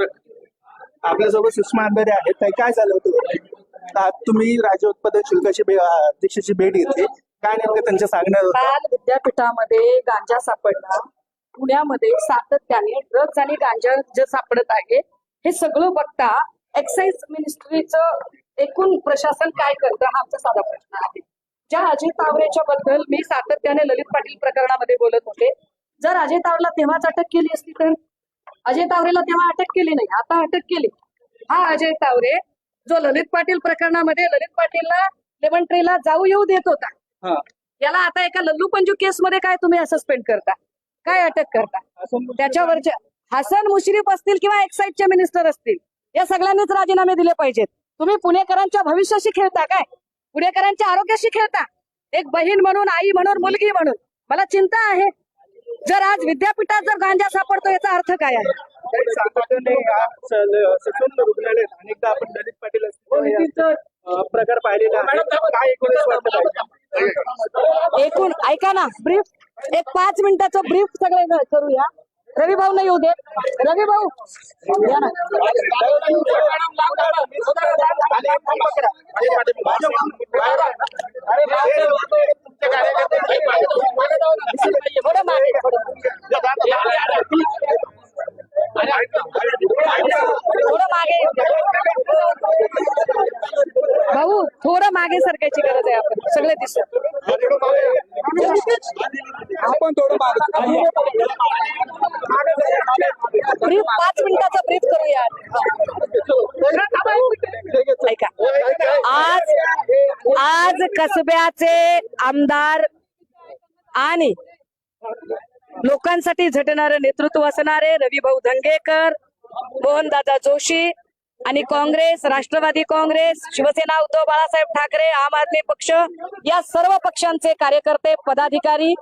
तर आपल्यासोबत सुषमा अंधारे आहेत. ताई, काय झालं होतं? आज तुम्ही राज्य उत्पादन शुल्काची बे- अध्यक्षाची भेट घेतली. काय नेमकं त्यांच्या सांगण्यात होतं? काल विद्यापीठामध्ये गांजा सापडला. पुण्यामध्ये सातत्याने ड्रग्ज आणि गांजा जे सापडत आहे हे सगळं बघता एक्साईज मिनिस्ट्रीचं एकूण प्रशासन काय करतं हा आमचा साधा प्रश्न आहे. ज्या अजय तावरेच्या बद्दल मी सातत्याने ललित पाटील प्रकरणामध्ये बोलत होते. जर अजय तावरेला तेव्हाच अटक केली असती तर? अजय तावरेला तेव्हा अटक केली नाही आता अटक केली. हा अजय तावरे जो ललित पाटील प्रकरणामध्ये ललित पाटीलला लेमन ट्रीला जाऊ येऊ देत होता. याला आता एका लल्लू पंजू केस मध्ये काय तुम्ही सस्पेंड करता? काय अटक करता? त्याच्यावरचे हसन मुश्रीफ असतील किंवा एक्साईजचे मिनिस्टर असतील या सगळ्यांनीच राजीनामे दिले पाहिजेत. तुम्ही पुणेकरांच्या भविष्याशी खेळता काय? पुणेकरांच्या आरोग्याशी खेळता? एक बहीण म्हणून आई म्हणून मुलगी म्हणून. मला चिंता आहे. जर आज विद्यापीठात जर गांजा सापडतो याचा अर्थ काय आहे? रुग्णालयात अनेकदा आपण पाटील प्रकार पाहिलेला काय पाहिजे एकूण ऐका ना ब्रीफ एक पाच मिनिटाचं ब्रीफ सगळे करूया. रवी भाऊ नाही येऊ दे रवी भाऊ! या ना. थोडं मागे थोडं थोडं मागे येऊ दे. भाऊ थोडं मागे सरकायची गरज आहे आपण सगळे दिसत आपण थोडं ब्रीफ पाच मिनिटाचा ब्रीफ करूया. ऐका. आज आज कसब्याचे आमदार आणि लोकांसाठी झटणारे नेतृत्व असणारे रविभाऊ धंगेकर मोहनदादा जोशी आणि काँग्रेस राष्ट्रवादी काँग्रेस शिवसेना उद्धव बाळासाहेब ठाकरे आम आदमी पक्ष या सर्व पक्षांचे कार्यकर्ते पदाधिकारी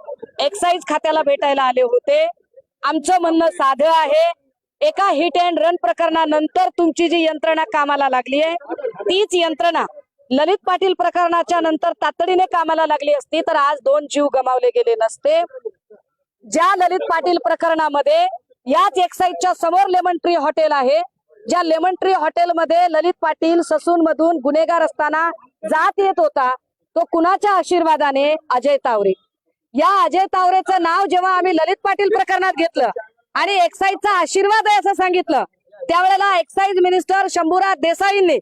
एक्साईज खात्याला भेटायला आले होते. आमचं म्हणणं साधं आहे एका हिट अँड रन प्रकरणानंतर तुमची जी यंत्रणा कामाला लागली आहे तीच यंत्रणा ललित पाटील प्रकरणाच्या नंतर तातडीने कामाला लागली असती तर आज दोन जीव गमावले गेले नसते. ज्या ललित पाटील प्रकरणामध्ये याच एक्साईजच्या समोर लेमन ट्री हॉटेल आहे ज्या लेमन ट्री हॉटेलमध्ये ललित पाटील ससून मधून गुन्हेगार असताना जात येत होता तो कुणाच्या आशीर्वादाने अजय तावरे? या अजय तावरेचं नाव जेव्हा आम्ही ललित पाटील प्रकरणात घेतलं आणि एक्साईजचा आशीर्वाद आहे असं सांगितलं त्यावेळेला एक्साईज मिनिस्टर शंभूराज देसाईंनी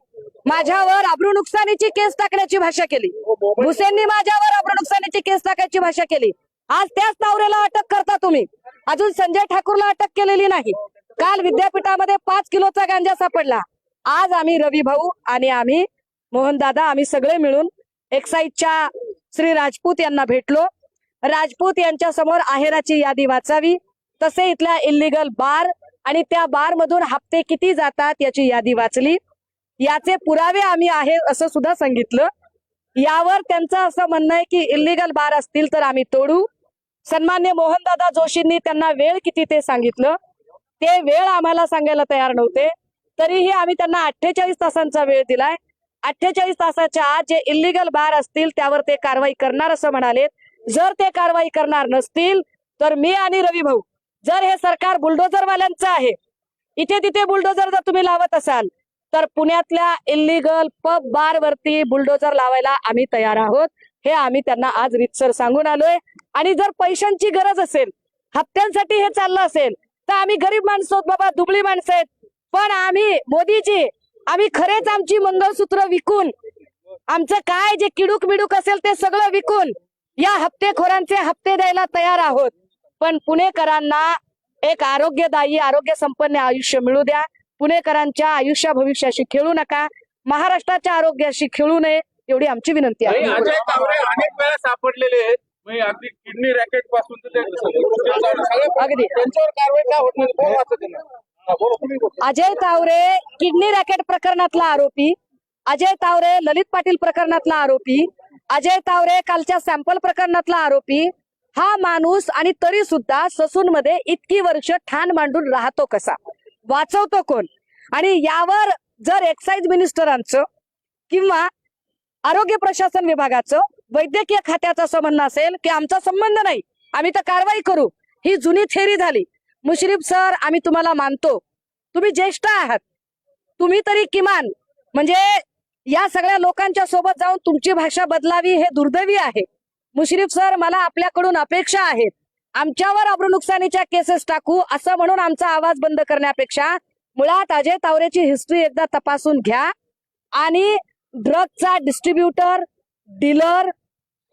माझ्यावर अब्रू नुकसानीची केस टाकण्याची भाषा केली. भुसेंनी माझ्यावर अब्रू नुकसानीची केस टाकायची भाषा केली. आज त्याच तावरेला अटक करता तुम्ही. अजून संजय ठाकूरला अटक केलेली नाही. काल विद्यापीठामध्ये पाच किलोचा गांजा सापडला. आज आम्ही रवी भाऊ आणि आम्ही मोहनदादा आम्ही सगळे मिळून एक्साईजच्या श्री राजपूत यांना भेटलो. राजपूत यांच्या समोर आहेराची यादी वाचावी. तसे इथल्या इल्लीगल बार आणि त्या बार मधून हप्ते किती जातात याची यादी वाचली. याचे पुरावे आम्ही आहे असं सुद्धा सांगितलं. यावर त्यांचं असं म्हणणं आहे की इल्लीगल बार असतील तर आम्ही तोडू. सन्मान्य मोहनदादा जोशींनी त्यांना वेळ किती ते सांगितलं. ते वेळ आम्हाला सांगायला तयार नव्हते. तरीही आम्ही त्यांना अठ्ठेचाळीस तासांचा वेळ दिलाय. अठ्ठेचाळीस तासाच्या आत जे इल्लीगल बार असतील त्यावर ते कारवाई करणार असं म्हणाले जर ते कारवाई करणार नसतील तर मी आणि रवी भाऊ जर हे सरकार बुलडोझरवाल्यांचं आहे इथे तिथे बुलडोझर जर तुम्ही लावत असाल तर पुण्यातल्या इल्लीगल पब बार वरती बुलडोझर लावायला आम्ही तयार आहोत. हे आम्ही त्यांना आज रितसर सांगून आलोय. आणि जर पैशांची गरज असेल हप्त्यांसाठी हे चाललं असेल तर आम्ही गरीब माणसं आहोत बाबा दुबळी माणसं आहेत. पण आम्ही मोदीजी आम्ही खरेच आमची मंगळसूत्र विकून आमचं काय जे किडूक मिडूक असेल ते सगळं विकून या हप्तेखोरांचे हप्ते द्यायला तयार आहोत. पण पुणेकरांना एक आरोग्यदायी आरोग्य संपन्न आयुष्य मिळू द्या. पुणेकरांच्या आयुष्या भविष्याशी खेळू नका. महाराष्ट्राच्या आरोग्याशी खेळू नये एवढी आमची विनंती आहे. अनेक वेळा सापडलेले आहेत. अगदी किडनी रॅकेटपासून अगदी. त्यांच्यावर कारवाई का होत नाही? हा. अजय तावरे किडनी रॅकेट प्रकरणातला आरोपी अजय तावरे ललित पाटील प्रकरणातला आरोपी अजय तावरे कालच्या सॅम्पल प्रकरणातला आरोपी हा माणूस आणि तरी सुद्धा ससून मध्ये इतकी वर्ष ठाण मांडून राहतो कसा वाचवतो कोण आणि यावर जर एक्साईज मिनिस्टरांचं किंवा आरोग्य प्रशासन विभागाचं वैद्यकीय खात्याचं असं म्हणणं असेल की आमचा संबंध नाही आम्ही तर कारवाई करू. ही जुनी थेरी झाली. मुश्रीफ सर आम्ही तुम्हाला मानतो. तुम्ही ज्येष्ठ आहात. तुम्ही तरी किमान म्हणजे या सगळ्या लोकांच्या सोबत जाऊन तुमची भाषा बदलावी हे दुर्दैवी आहे. मुश्रीफ सर मला आपल्याकडून अपेक्षा आहेत. आमच्यावर अब्रू नुकसानीच्या केसेस टाकू असं म्हणून आमचा आवाज बंद करण्यापेक्षा मुळात अजय तावरेची हिस्ट्री एकदा तपासून घ्या. आणि ड्रगचा डिस्ट्रीब्युटर डीलर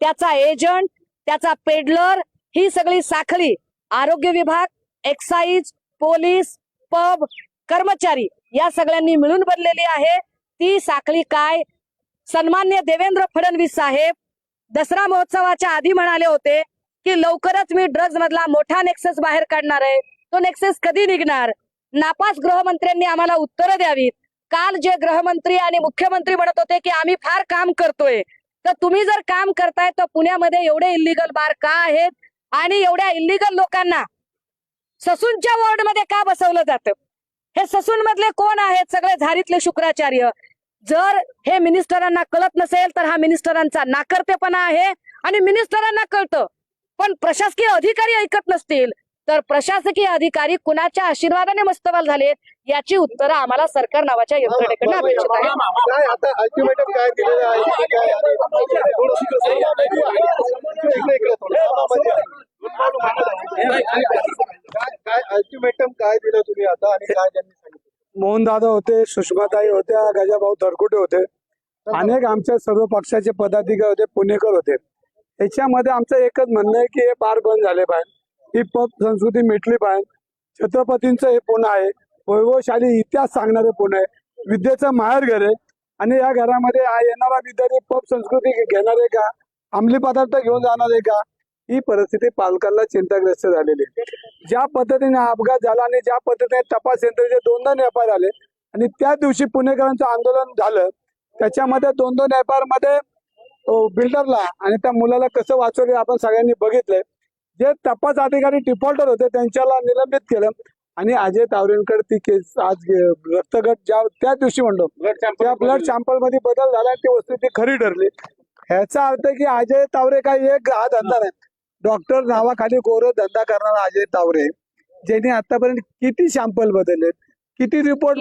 त्याचा एजंट त्याचा पेडलर ही सगळी साखळी आरोग्य विभाग एक्साईज पोलीस पब कर्मचारी या सगळ्यांनी मिळून बनलेली आहे. ती साखळी काय? सन्मान्य देवेंद्र फडणवीस साहेब दसरा महोत्सवाच्या आधी म्हणाले होते की लवकरच मी ड्रग्ज मधला मोठा नेक्सेस बाहेर काढणार आहे. तो नेक्सेस कधी निघणार? नापास गृहमंत्र्यांनी आम्हाला उत्तरं द्यावीत. काल जे गृहमंत्री आणि मुख्यमंत्री म्हणत होते की आम्ही फार काम करतोय. तर तुम्ही जर काम करताय तर पुण्यामध्ये एवढे इलिगल बार का आहेत? आणि एवढ्या इलिगल लोकांना ससूनच्या वॉर्डमध्ये का बसवलं जातं? हे ससून मधले कोण आहेत? सगळे झारीतले शुक्राचार्य. जर हे मिनिस्टरांना कळत नसेल तर हा मिनिस्टरांचा नाकर्तेपणा आहे. आणि मिनिस्टरांना कळतं पण प्रशासकीय अधिकारी ऐकत नसतील तर प्रशासकीय अधिकारी कुणाच्या आशीर्वादाने मस्तवाल झालेत याची उत्तरं आम्हाला सरकार नावाच्या यंत्रणेकडनं अपेक्षित आहेत काय आता अल्टिमेटम काय दिलेलं आहे काय इकडे इकडे काय काय अल्टिमेटम काय दिलं तुम्ही आता आणि काय त्यांनी सांगितलं? मोहनदादा होते सुषमाताई होत्या गजाभाऊ धरकुटे होते. अनेक आमच्या सर्व पक्षाचे पदाधिकारी होते पुणेकर होते. त्याच्यामध्ये आमचं एकच म्हणणं आहे की हे पार बंद झाले पाहिजे ही पप संस्कृती मिटली पाहिजे. छत्रपतींचं हे पुणे आहे. वैभवशाली इतिहास सांगणारे पुणे आहे. विद्येचं माहेर घर आहे. आणि या घरामध्ये येणारा विद्यार्थी पप संस्कृती घेणार आहे का? अंमली पदार्थ घेऊन जाणार आहे का? ही परिस्थिती पालकांना चिंताग्रस्त झालेली आहे. ज्या पद्धतीने अपघात झाला आणि ज्या पद्धतीने तपास यंत्रणेचे दोन दोन व्यापार आले आणि त्या दिवशी पुणेकरांचं आंदोलन झालं त्याच्यामध्ये दोन दोन व्यापारमध्ये मध्ये बिल्डरला आणि त्या मुलाला कसं वाचवले आपण सगळ्यांनी बघितलंय. जे तपास अधिकारी डिफॉल्टर होते त्यांच्याला निलंबित केलं. आणि अजय तावरेंकडे ती केस आज रक्तगट ज्या त्या दिवशी म्हणलो. त्या ब्लड सॅम्पलमध्ये बदल झाला आणि ती वस्तू ती खरी ठरली. ह्याचा अर्थ की अजय तावरे काही एक हा धंदा नाही. डॉक्टर नावाखाली गोर धंदा करणारा अजय तावरे ज्यांनी आतापर्यंत किती सॅम्पल बदललेत किती रिपोर्ट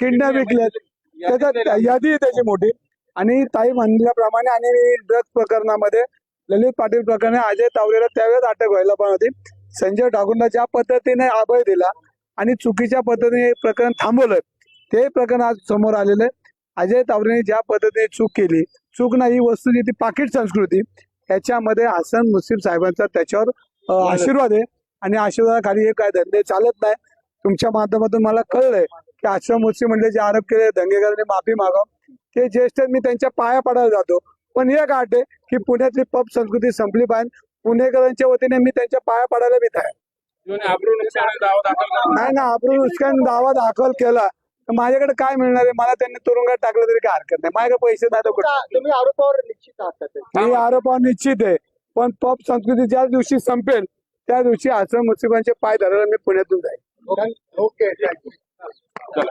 किडनॅप विकलेत त्याच्यात यादी आहे त्याची मोठी. आणि ताई म्हणल्याप्रमाणे आणि ड्रग्ज प्रकरणामध्ये ललित पाटील प्रकरणी अजय तावरेला त्यावेळेस अटक व्हायला पण होती. संजय ठाकूरला ज्या पद्धतीने अभय दिला आणि चुकीच्या पद्धतीने हे प्रकरण थांबवलं ते प्रकरण आज समोर आलेलं आहे. अजय तावरेने ज्या पद्धतीने चूक केली चूक नाही ही वस्तू जी ती पाकिट संस्कृती ह्याच्यामध्ये हसन मुस्लिम साहेबांचा त्याच्यावर आशीर्वाद आहे. आणि आशीर्वादाखाली हे काय धंदे चालत नाही. तुमच्या माध्यमातून मला कळलंय की आश्रम मुस्लिम म्हणजे जे आरोप केले दंगेकरांनी माफी मागाव. ते ज्येष्ठ मी त्यांच्या पाया पडायला जातो. पण एक आठ आहे की पुण्यातली पब संस्कृती संपली पाहिजे. पुणेकरांच्या वतीने मी त्यांच्या पाया पडायला मी आहे. नाही ना आपण उस्कान दावा दाखल केला. तर माझ्याकडे काय मिळणार आहे? मला त्यांनी तुरुंगात टाकलं तरी काय हरकत नाही. माझ्याकडे पैसे नाही आरोपावर निश्चित आहात का? हे आरोप निश्चित आहे. पण पब संस्कृती ज्या दिवशी संपेल त्या दिवशी आश्रम मुस्लिमांचे पाय धरायला मी पुण्यातून जाईल. ओके थँक्यू चला.